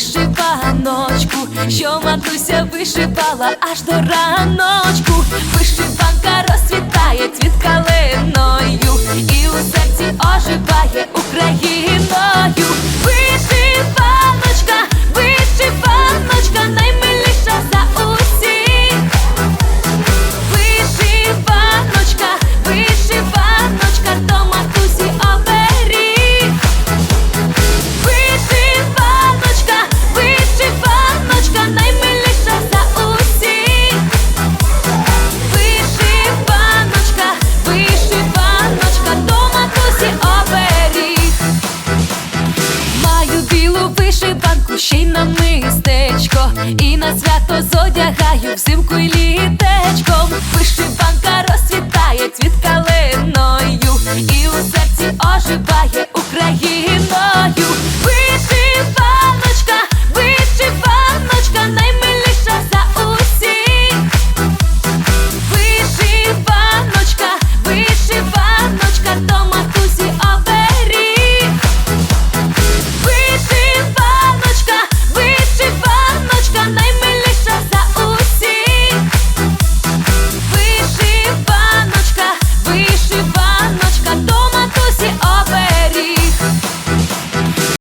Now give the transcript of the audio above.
вишиваночку, що матуся вишивала аж до раночку. Вишиванка білу вишиванку, ще й на мистечко, і на свято зодягаю взимку й літечком. Калиною,